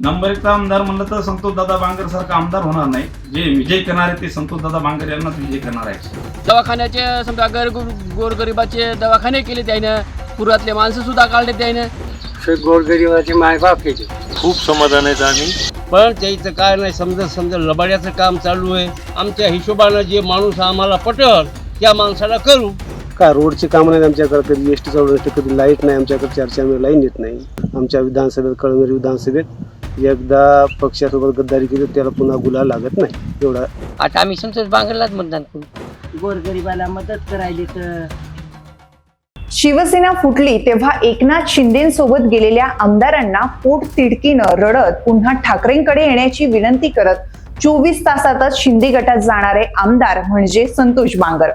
Number एकचा आमदार म्हणलं तर संतोष दादा बांगर सारखा आमदार होणार नाही. जे विजय करणार आहे ते संतोष दादा बांगर यांनाच विजय करणार आहे दवाखान्याचे समजा गर गोरगरिबाचे दवाखाने केले त्यानं पुरातले माणसं सुद्धा काढले त्यानं. गोरगरिबाचे मायबाप केले. खूप समाधान आहेत आम्ही. पण त्याचं काय नाही समजा समजा लबाड्याचं काम चालू आहे. आमच्या हिशोबानं जे माणूस आम्हाला पटल त्या माणसाला करू. का रोडचे काम नाही आमच्याकडे कधी एस टीचा रस्ते कधी लाइट नाही आमच्याकडे चारशे आम्ही लाईन येत नाही. आमच्या विधानसभेत कळमेरी विधानसभेत एकदा पक्षासोबत गद्दारी केली त्याला पुन्हा गुन्हा लागत नाही. एवढा आता आम्ही संतोष बांगरलाच मतदान करू. गोरगरिबाला मदत करायली तर. शिवसेना फुटली तेव्हा एकनाथ शिंदेसोबत गेलेल्या आमदारांना पोट तिडकीनं रडत पुन्हा ठाकरेंकडे येण्याची विनंती करत चोवीस तासातच शिंदे गटात जाणारे आमदार म्हणजे संतोष बांगर.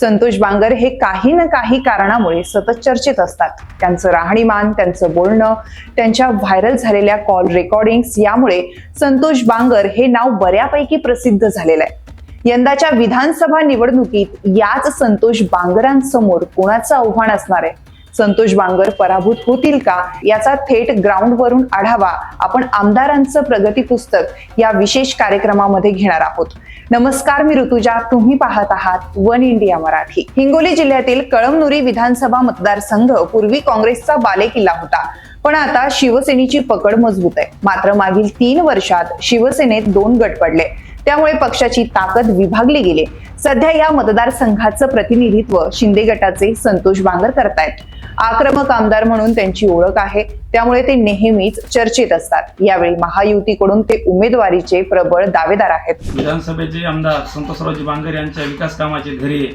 संतोष बांगर हे काही ना काही कारणामुळे सतत चर्चेत असतात. त्यांचं राहणीमान त्यांचं बोलणं त्यांच्या व्हायरल झालेल्या कॉल रेकॉर्डिंग्स यामुळे संतोष बांगर हे नाव बऱ्यापैकी प्रसिद्ध झालेलं आहे. यंदाच्या विधानसभा निवडणुकीत याच संतोष बांगरांसमोर कोणाचं आव्हान असणार आहे? संतोष बांगर पराभूत होतील का याचा थेट ग्राउंडवरून आढावा आपण आमदारांचं प्रगती पुस्तक या विशेष कार्यक्रमामध्ये घेणार आहोत. नमस्कार मी ऋतुजा. तुम्ही पाहत आहात वन इंडिया मराठी. हिंगोली जिल्ह्यातील कळमनुरी विधानसभा मतदारसंघ पूर्वी काँग्रेसचा बालेकिल्ला होता. पण आता शिवसेनेची पकड मजबूत आहे. मात्र मागील तीन वर्षात शिवसेनेत दोन गट पडले. त्यामुळे पक्षाची ताकद विभागली गेली. सध्या या मतदारसंघाचं प्रतिनिधित्व शिंदे गटाचे संतोष बांगर करतायत. आक्रमक आमदार म्हणून त्यांची ओळख आहे. त्यामुळे ते नेहमीच चर्चेत असतात. यावेळी महायुतीकडून ते उमेदवारीचे प्रबळ दावेदार आहेत. विधानसभेचे आमदार संतोषरावजी बांगर यांच्या विकास कामाचे घरी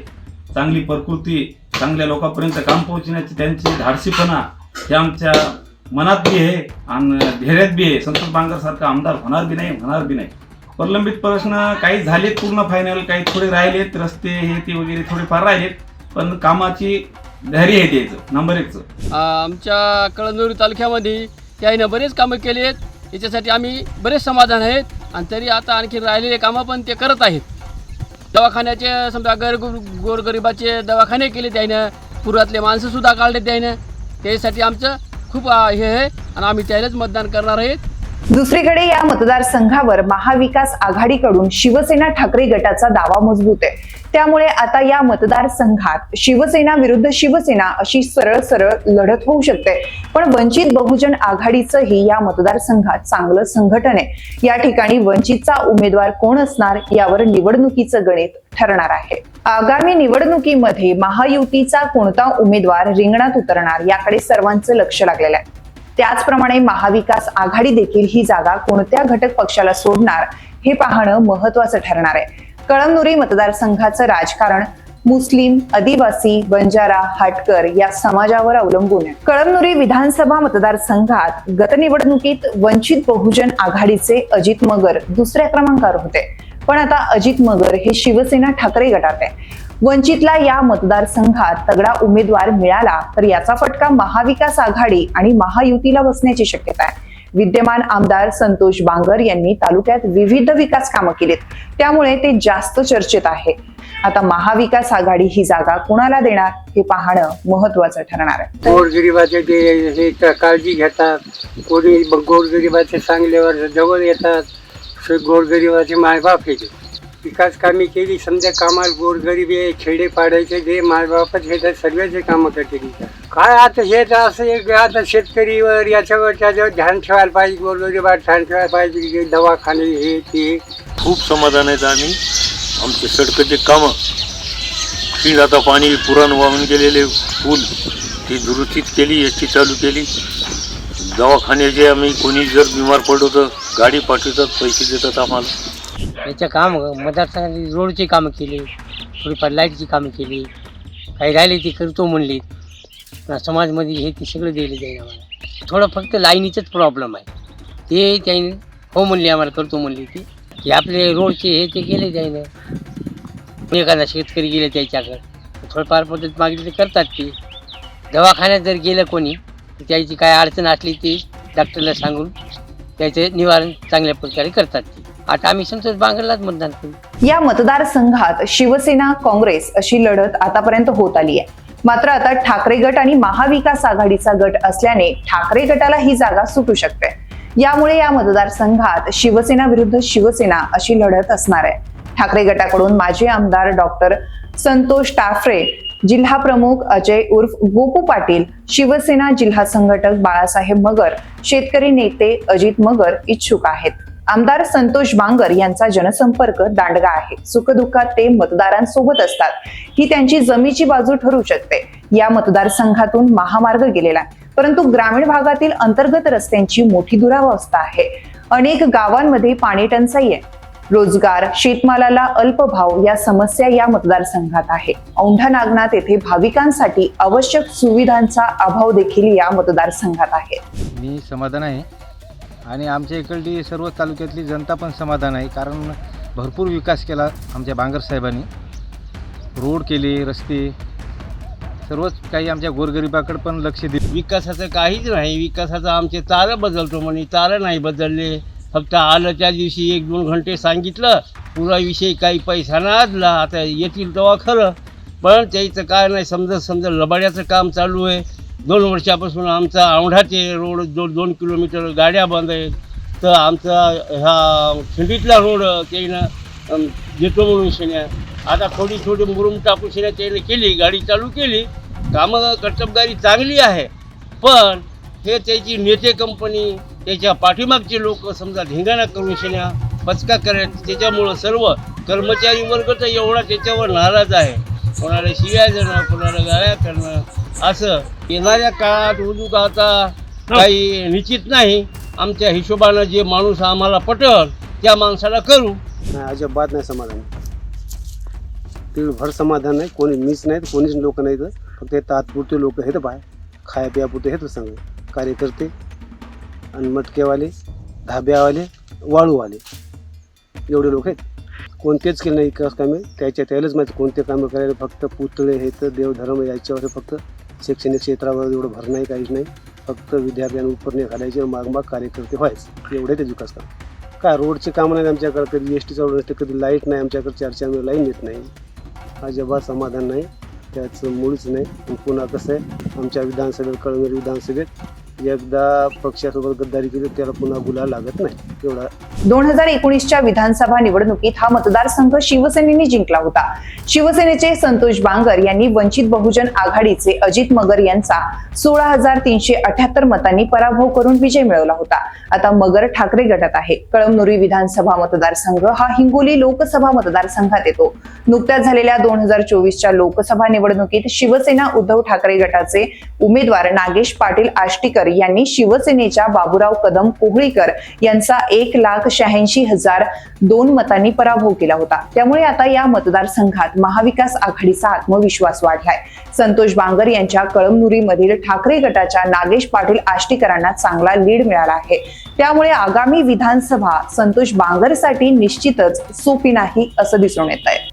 चांगली प्रकृती चांगल्या लोकांपर्यंत काम पोहोचण्याची त्यांची धाडसीपणा हे आमच्या मनात बी आहे आणि धैर्यात बी आहे. संतोष बांगर सारखा आमदार होणार बी नाही होणार बी नाही. प्रलंबित प्रश्न काही झालेत पूर्ण फायनल काही थोडे राहिलेत रस्ते हे ते वगैरे थोडेफार राहिलेत पण कामाची धैर्य आहे त्याचं नंबर एकचं. आमच्या कळंदोरी तालुक्यामध्ये त्याईनं बरेच कामं केली आहेत याच्यासाठी आम्ही बरेच समाधान आहेत आणि तरी आता आणखी राहिलेले कामं पण ते करत आहेत. दवाखान्याचे समजा गर गोरगरिबाचे दवाखाने केले त्याईनं पुरातले माणसं सुद्धा काढले त्याईनं त्यासाठी आमचं खूप हे आहे आणि आम्ही त्यालाच मतदान करणार आहेत. दुसरीकडे या मतदारसंघावर महाविकास आघाडीकडून शिवसेना ठाकरे गटाचा दावा मजबूत आहे. त्यामुळे आता या मतदारसंघात शिवसेना विरुद्ध शिवसेना अशी सरळ सरळ लढत होऊ शकते. पण वंचित बहुजन आघाडीचंही या मतदारसंघात चांगलं संघटन आहे. या ठिकाणी वंचितचा उमेदवार कोण असणार यावर निवडणुकीचं गणित ठरणार आहे. आगामी निवडणुकीमध्ये महायुतीचा कोणता उमेदवार रिंगणात उतरणार याकडे सर्वांचं लक्ष लागलेलं आहे. त्याचप्रमाणे महाविकास आघाडी देखील ही जागा कोणत्या घटक पक्षाला सोडणार हे पाहणं महत्वाचं ठरणार आहे. कळमनुरी मतदारसंघाचं राजकारण मुस्लिम आदिवासी बंजारा हाटकर या समाजावर अवलंबून आहे. कळमनुरी विधानसभा मतदारसंघात गतनिवडणुकीत वंचित बहुजन आघाडीचे अजित मगर दुसऱ्या क्रमांकावर होते. पण आता अजित मगर हे शिवसेना ठाकरे गटात आहे. वंचितला या मतदारसंघात तगडा उमेदवार मिळाला तर याचा फटका महाविकास आघाडी आणि महायुतीला बसण्याची शक्यता आहे. विद्यमान आमदार संतोष बांगर यांनी तालुक्यात विविध विकास कामं केलीत. त्यामुळे ते जास्त चर्चेत आहे. आता महाविकास आघाडी ही जागा कुणाला देणार हे पाहणं महत्वाचं ठरणार आहे. गोरगरिबाचे ते काळजी घेतात कोणी गोरगरिबाचे चांगल्यावर जवळ येतात गोरगरिबाचे मायबाप केले विकास कामे केली. समजा कामाला गोरगरीब आहे खेडे पाडायचे जे मायबापच हे तर सर्वचे कामं केली काय आता हे तर असं एक आता शेतकरीवर याच्यावर त्याच्यावर ध्यान ठेवायला पाहिजे गोरगरीबावर ध्यान ठेवायला पाहिजे की दवाखाने हे ते. खूप समाधान आहेत आम्ही. आमचे सडकचे कामं. फील आता पाणी पुराण वाहून गेलेले पूल ती दुरुस्तीत केली एस टी चालू केली. दवाखान्याचे आम्ही कोणी जर बिमार पडलो तर गाडी पाठवतात पैसे देतात आम्हाला. याचं काम मतदारसंघात रोडची कामं केली थोडीफार लाईटची कामं केली. काही राहिले ती करतो म्हणली. समाजमध्ये हे ते सगळं दिलं जाईल आम्हाला थोडं फक्त लाईनीचंच प्रॉब्लेम आहे. ते त्याने हो म्हणली आम्हाला करतो म्हणली ती. की आपले रोडचे हे ते गेले त्यानं एखादा शेतकरी गेले त्याच्याकडं. थोडंफार पद्धत मागितली तर करतात ते. दवाखान्यात जर गेलं कोणी तर त्याची काय अडचण असली ती डॉक्टरला सांगून त्याचे निवारण चांगल्या प्रकारे करतात ते. आता आम्ही संतोष बांगरलाच मतदान करू. या मतदारसंघात शिवसेना काँग्रेस अशी लढत आतापर्यंत होत आली आहे. मात्र आता ठाकरे गट आणि महाविकास आघाडीचा गट असल्याने ठाकरे गटाला ही जागा सुटू शकते. यामुळे या मतदारसंघात शिवसेना विरुद्ध शिवसेना अशी लढत असणार आहे. ठाकरे गटाकडून माजी आमदार डॉक्टर संतोष टाफरे जिल्हा प्रमुख अजय उर्फ गोपू पाटील शिवसेना जिल्हा संघटक बाळासाहेब मगर शेतकरी नेते अजित मगर इच्छुक आहेत. आमदार संतोष बांगर यांचा जनसंपर्क दांडगा आहे. सुखदुःखात ते मतदारांसोबत असतात. ही त्यांची जमीची बाजू ठरू शकते. या मतदारसंघातून महामार्ग गेलेला आहे. परंतु ग्रामीण भागातील अंतर्गत रस्त्यांची मोठी दुरावस्था आहे. अनेक गावांमध्ये पाणी टंचाई आहे. रोजगार शेतमालाला अल्प भाव या समस्या या मतदारसंघात आहे. औंढा नागनाथ येथे भाविकांसाठी आवश्यक सुविधांचा अभाव देखील या मतदारसंघात आहे. मी समाधान आहे. आणि आमच्या इकडली सर्व तालुक्यातली जनता पण समाधान आहे कारण भरपूर विकास केला आमच्या बांगर साहेबांनी. रोड केले रस्ते. सर्वच काही आमच्या गोरगरिबाकडे पण लक्ष दे विकासाचं काहीच नाही. विकासाचं आमचे तारं बदलतो म्हणे. तारं नाही बदलले. फक्त आलं त्या दिवशी एक दोन घंटे सांगितलं पुराविषयी काही पैसा नादला. आता येतील तेव्हा खरं. पण त्याचं काय नाही समजा समजा लबाड्याचं काम चालू आहे. दोन वर्षापासून आमचा औंढाचे रोड दोन दोन किलोमीटर गाड्या बंद आहेत तर आमचा ह्या खिंडीतला रोड त्यानं देतो म्हणून शेण्या. आता थोडी थोडी मुरुम टाकून शेण्या त्यानं केली गाडी चालू केली. कामं कर्तबगारी चांगली आहे पण हे त्याची नेते कंपनी त्याच्या पाठीमागचे लोक समजा धिंगाणा करून शेण्या पचका करायचं त्याच्यामुळं सर्व कर्मचारी वर्ग तर एवढा त्याच्यावर नाराज आहे. कोणाला शिव्या देणं कोणाला गाळ्या करणं असं येणाऱ्या काळात उदूक आता काही निश्चित नाही. आमच्या हिशोबानं जे माणूस आम्हाला पटल त्या माणसाला करू. नाही अजिबात नाही समाधान. तीळ भर समाधान नाही कोणी मीच नाहीत कोणीच लोक नाहीत फक्त हे तात्पुरते लोक आहेत बाय खाया पियापुरते आहेत सगळे. कार्यकर्ते आणि मटकेवाले धाब्यावाले वाळूवाले. एवढे लोक आहेत. कोणतेच केले नाही विकास कामे. त्याच्या त्यालाच माहिती कोणते कामं करायला फक्त पुतळे हे तर देवधर्म याच्यावर फक्त. शैक्षणिक क्षेत्रावर एवढं भर नाही काहीच नाही. फक्त विद्यार्थ्यांना उपरणे घालायचे मागमाग कार्यकर्ते व्हायचे. एवढे ते विकास काम काय रोडचे कामं नाही आमच्याकडे कधी एस टीचा रोड नसते कधी लाइट नाही आमच्याकडे चार चार लाईन येत नाही. अजिबात समाधान नाही. त्याचं मुळीच नाही. पुन्हा कसं आहे आमच्या विधानसभेत कळमेर विधानसभेत एकदा पक्षासोबत गद्दारी केली त्याला पुन्हा गुन्हा लागत नाही. एवढा दोन हजार एकोणीसच्या विधानसभा निवडणुकीत हा मतदारसंघ शिवसेनेने जिंकला होता. शिवसेनेचे संतोष बांगर यांनी वंचित बहुजन आघाडीचे अजित मगर यांचा सोळा हजार तीनशे अठ्याहत्तर मतांनी पराभव करून विजय मिळवला होता. आता मगर ठाकरे गटात आहे. कळमनुरी विधानसभा मतदारसंघ हा हिंगोली लोकसभा मतदारसंघात येतो. नुकत्याच झालेल्या दोन हजार चोवीसच्या लोकसभा निवडणुकीत शिवसेना उद्धव ठाकरे गटाचे उमेदवार नागेश पाटील आष्टीकर यांनी शिवसेनेच्या बाबुराव कदम कोहळीकर यांचा एक लाख शहाऐंशी हजार दोन मतांनी पराभव केला होता. त्यामुळे आता या मतदारसंघात महाविकास आघाडीचा आत्मविश्वास वाढलाय. संतोष बांगर यांच्या कळमनुरीमधील ठाकरे गटाच्या नागेश पाटील आष्टीकरांना चांगला लीड मिळाला आहे. त्यामुळे आगामी विधानसभा संतोष बांगरसाठी निश्चितच सोपी नाही असं दिसून येत आहे